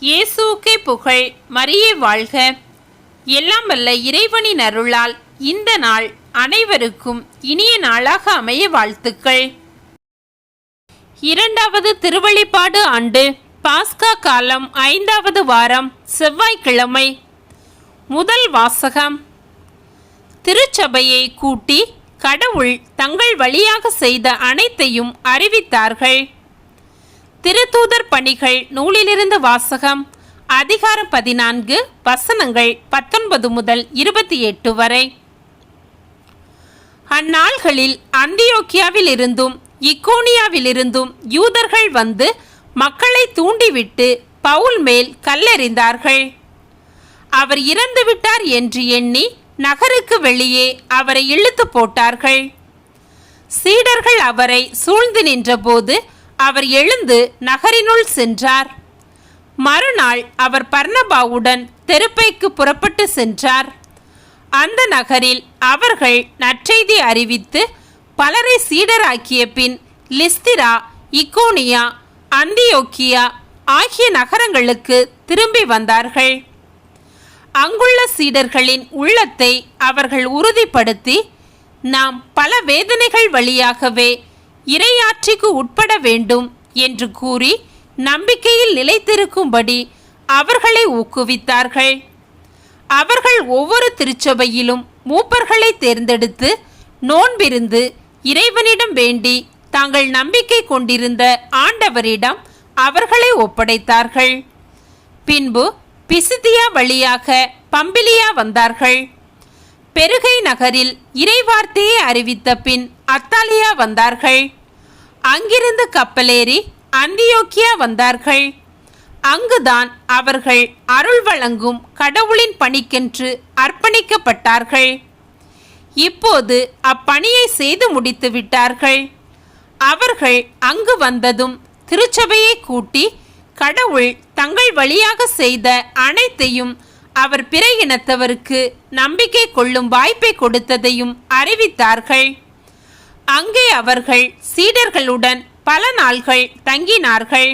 இயேசுக்கே புகழ் மரியே வாழ்க. எல்லாம் வல்ல இறைவனின் அருளால் இந்த நாள் அனைவருக்கும் இனிய நாளாக அமைய வாழ்த்துக்கள். இரண்டாவது திருவழிப்பாடு ஆண்டு பாஸ்கா காலம் ஐந்தாவது வாரம் செவ்வாய்க்கிழமை. முதல் வாசகம். திருச்சபையை கூட்டி கடவுள் தங்கள் வழியாக செய்த அனைத்தையும் அறிவித்தார்கள். திருத்தூதர் பணிகள் நூலிலிருந்து வாசகம். அதிகாரம் பதினான்கு வசனங்கள் பத்தொன்பது முதல் இருபத்தி எட்டு வரை. அந்நாள்களில் அந்தியோக்கியாவில் இருந்தும் இக்கோனியாவிலிருந்தும் யூதர்கள் வந்து மக்களை தூண்டிவிட்டு பவுல் மேல் கல்லெறிந்தார்கள். அவர் இறந்துவிட்டார் என்று எண்ணி நகருக்கு வெளியே அவரை இழுத்து போட்டார்கள். சீடர்கள் அவரை சூழ்ந்து நின்றபோது அவர் எழுந்து நகரினுள் சென்றார். மறுநாள் அவர் பர்ணபாவுடன் தெருப்பைக்கு புறப்பட்டு சென்றார். அந்த நகரில் அவர்கள் நற்செய்தி அறிவித்து பலரை சீடராக்கிய பின் லிஸ்திரா இக்கோனியா அந்தியோக்கியா ஆகிய நகரங்களுக்கு திரும்பி வந்தார்கள். அங்குள்ள சீடர்களின் உள்ளத்தை அவர்கள் உறுதிப்படுத்தி நாம் பல வேதனைகள் வழியாகவே இரையாற்றிக்கு உட்பட வேண்டும் என்று கூறி நம்பிக்கையில் நிலைத்திருக்கும்படி அவர்களை ஊக்குவித்தார்கள். அவர்கள் ஒவ்வொரு திருச்சபையிலும் மூப்பர்களை தேர்ந்தெடுத்து நோன்பிருந்து இறைவனிடம் வேண்டி தாங்கள் நம்பிக்கை கொண்டிருந்த ஆண்டவரிடம் அவர்களை ஒப்படைத்தார்கள். பின்பு பிசிதியா வழியாக பம்பிலியா வந்தார்கள். பெருகை நகரில் இறைவார்த்தையை அறிவித்த பின் அத்தாலியா வந்தார்கள். அங்கிருந்து கப்பலேறி அந்தியோக்கியா வந்தார்கள். அங்குதான் அவர்கள் அருள் வழங்கும் கடவுளின் பணிக்கென்று அர்ப்பணிக்கப்பட்டார்கள். இப்போது அப்பணியை செய்து முடித்து விட்டார்கள். அவர்கள் அங்கு வந்ததும் திருச்சபையை கூட்டி கடவுள் தங்கள் வழியாக செய்த அனைத்தையும் அவர் பிற இனத்தவருக்கு நம்பிக்கை கொள்ளும் வாய்ப்பை கொடுத்ததையும் அறிவித்தார்கள். அங்கே அவர்கள் சீடர்களுடன் பல நாள்கள் தங்கினார்கள்.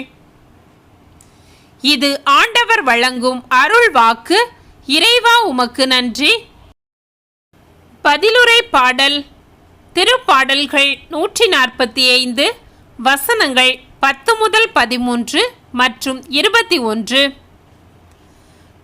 இது ஆண்டவர் வழங்கும் அருள் வாக்கு. இறைவா உமக்கு நன்றி. பதிலுரை பாடல். திருப்பாடல்கள் நூற்றி நாற்பத்தி ஐந்து வசனங்கள் பத்து முதல் பதிமூன்று மற்றும் இருபத்தி ஒன்று.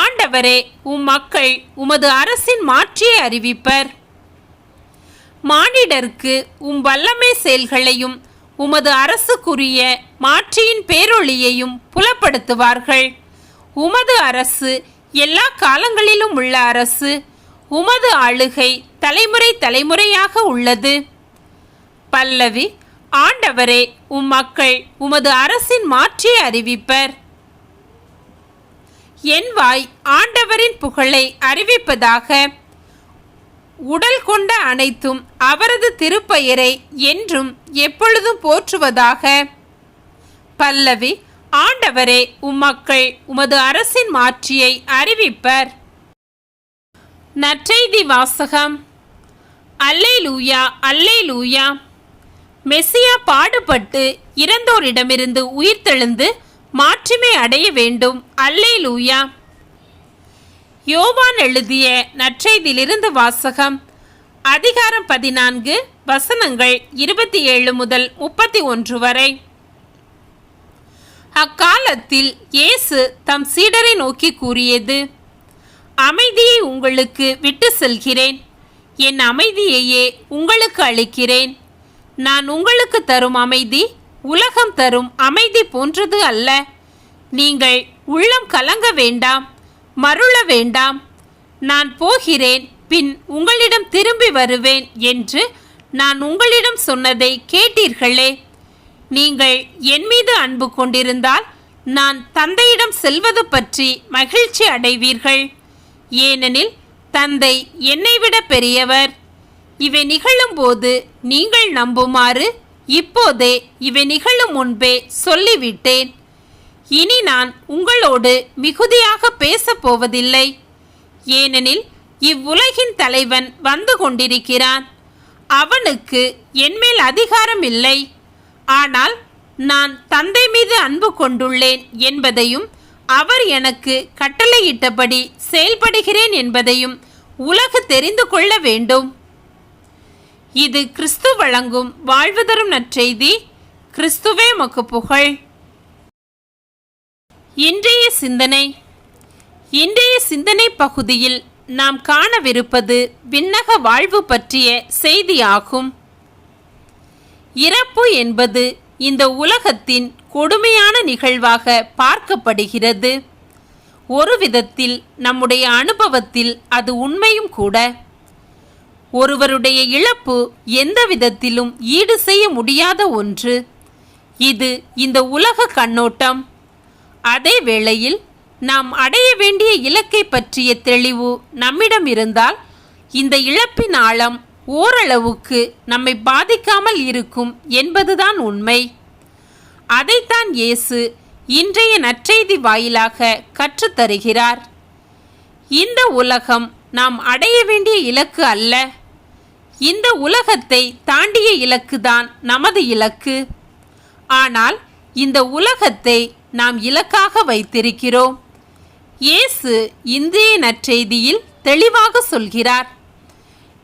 ஆண்டவரே உம் மக்கள் உமது அரசின் மாற்றியை அறிவிப்பர். மானிடர்க்கு உம் வல்லமை செயல்களையும் உமது அரசுக்குரிய மாற்றியின் பேரொளியையும் புலப்படுத்துவார்கள். உமது அரசு எல்லா காலங்களிலும் உள்ள அரசு உமது ஆளுகை தலைமுறை தலைமுறையாக உள்ளது. பல்லவி ஆண்டவரே உம் மக்கள் உமது அரசின் மாற்றியை அறிவிப்பர். என் வாய் ஆண்டவரின் புகழை அறிவிப்பதாக. உடல் கொண்ட அனைத்தும் அவரது திருப்பெயரை என்றும் எப்பொழுதும் போற்றுவதாக. பல்லவி ஆண்டவரே உம் மக்கள் உமது அரசின் மாற்றியை அறிவிப்பர். நற்செய்தி வாசகம். அல்லே லூயா அல்லே லூயா மெஸ்ஸியா பாடுபட்டு இறந்தோரிடமிருந்து உயிர்த்தெழுந்து மாட்சிமை அடைய வேண்டும். அல்லே லூயா யோவான் எழுதிய நற்செய்தியிலிருந்து வாசகம். அதிகாரம் பதினான்கு வசனங்கள் இருபத்தி ஏழு முதல் முப்பத்தி ஒன்று வரை. அக்காலத்தில் இயேசு தம் சீடரை நோக்கி கூறியது அமைதியை உங்களுக்கு விட்டு செல்கிறேன். என் அமைதியையே உங்களுக்கு அளிக்கிறேன். நான் உங்களுக்கு தரும் அமைதி உலகம் தரும் அமைதி போன்றது அல்ல. நீங்கள் உள்ளம் கலங்க வேண்டாம் மருள வேண்டாம். நான் போகிறேன் பின் உங்களிடம் திரும்பி வருவேன் என்று நான் உங்களிடம் சொன்னதை கேட்டீர்களே. நீங்கள் என் மீது அன்பு கொண்டிருந்தால் நான் தந்தையிடம் செல்வது பற்றி மகிழ்ச்சி அடைவீர்கள். ஏனெனில் தந்தை என்னை விட பெரியவர். இவை நிகழும்போது நீங்கள் நம்புமாறு இப்போதே இவை நிகழும் முன்பே சொல்லிவிட்டேன். இனி நான் உங்களோடு மிகுதியாக பேசப் போவதில்லை. ஏனெனில் இவ்வுலகின் தலைவன் வந்து கொண்டிருக்கிறான். அவனுக்கு என்மேல் அதிகாரம் இல்லை. ஆனால் நான் தந்தை மீது அன்பு கொண்டுள்ளேன் என்பதையும் அவர் எனக்கு கட்டளையிட்டபடி செயல்படுகிறேன் என்பதையும் உலகு தெரிந்து கொள்ள வேண்டும். இது கிறிஸ்து வழங்கும் வாழ்வு தரும் நற்செய்தி. கிறிஸ்துவே மக்கு புகழ் இன்றைய சிந்தனை. இன்றைய சிந்தனை பகுதியில் நாம் காணவிருப்பது விண்ணக வாழ்வு பற்றிய செய்தியாகும். இறப்பு என்பது இந்த உலகத்தின் கொடுமையான நிகழ்வாக பார்க்கப்படுகிறது. ஒரு விதத்தில் நம்முடைய அனுபவத்தில் அது உண்மையும் கூட. ஒருவருடைய இழப்பு எந்த விதத்திலும் ஈடு செய்ய முடியாத ஒன்று. இது இந்த உலக கண்ணோட்டம். அதே வேளையில் நாம் அடைய வேண்டிய இலக்கை பற்றிய தெளிவு நம்மிடம் இருந்தால் இந்த இழப்பின் ஆழம் ஓரளவுக்கு நம்மை பாதிக்காமல் இருக்கும் என்பதுதான் உண்மை. அதைத்தான் இயேசு இன்றைய நற்செய்தி வாயிலாக கற்றுத்தருகிறார். இந்த உலகம் நாம் அடைய வேண்டிய இலக்கு அல்ல. இந்த உலகத்தை தாண்டிய இலக்குதான் நமது இலக்கு. ஆனால் இந்த உலகத்தை நாம் இலக்காக வைத்திருக்கிறோம். இயேசு இந்திய நற்செய்தியில் தெளிவாக சொல்கிறார்.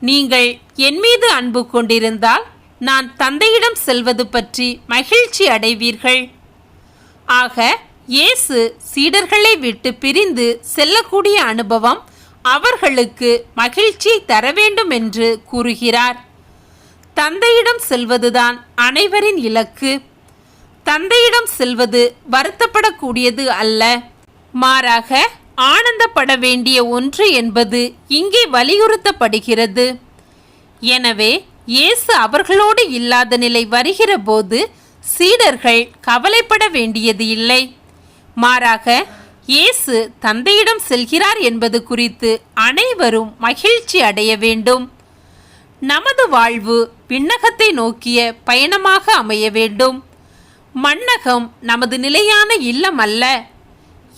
நீங்கள் என் மீது அன்பு கொண்டிருந்தால் நான் தந்தையிடம் செல்வது பற்றி மகிழ்ச்சி அடைவீர்கள். ஆக இயேசு சீடர்களை விட்டு பிரிந்து செல்லக்கூடிய அனுபவம் அவர்களுக்கு மகிழ்ச்சி தர வேண்டும் என்று கூறுகிறார். தந்தையிடம் செல்வதுதான் அனைவரின் இலக்கு. தந்தையிடம் செல்வது வருத்தப்படக்கூடியது அல்ல. மாறாக ஆனந்தப்பட வேண்டிய ஒன்று என்பது இங்கே வலியுறுத்தப்படுகிறது. எனவே இயேசு அவர்களோடு இல்லாத நிலை வருகிற போது சீடர்கள் கவலைப்பட வேண்டியது இல்லை. மாறாக இயேசு தந்தையிடம் செல்கிறார் என்பது குறித்து அனைவரும் மகிழ்ச்சி அடைய வேண்டும். நமது வாழ்வு விண்ணகத்தை நோக்கிய பயணமாக அமைய வேண்டும். மண்ணகம் நமது நிலையான இல்லம் அல்ல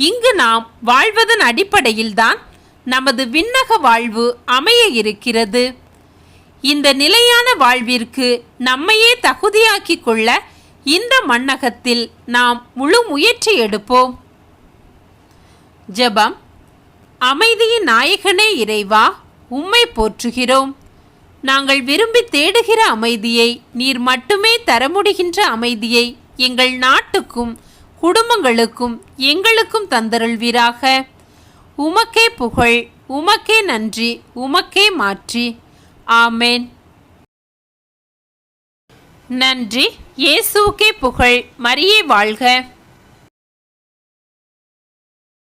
இங்கு நாம் வாழ்வதன் அடிப்படையில்தான் நமது விண்ணக வாழ்வு அமைய இருக்கிறது. இந்த நிலையான வாழ்விற்கு நம்மையே தகுதியாக்கிக் கொள்ள இந்த மண்ணகத்தில் நாம் முழு முயற்சி எடுப்போம். ஜெபம். அமைதியின் நாயகனே இறைவா உம்மை போற்றுகிறோம். நாங்கள் விரும்பி தேடுகிற அமைதியை நீர் மட்டுமே தர முடிகின்ற அமைதியை எங்கள் நாட்டுக்கும் குடும்பங்களுக்கும் எங்களுக்கும் தந்தருள்வீராக. உமக்கே புகழ் உமக்கே நன்றி உமக்கே மாற்றி. ஆமேன். நன்றி. இயேசுக்கே புகழ் மரியே வாழ்க.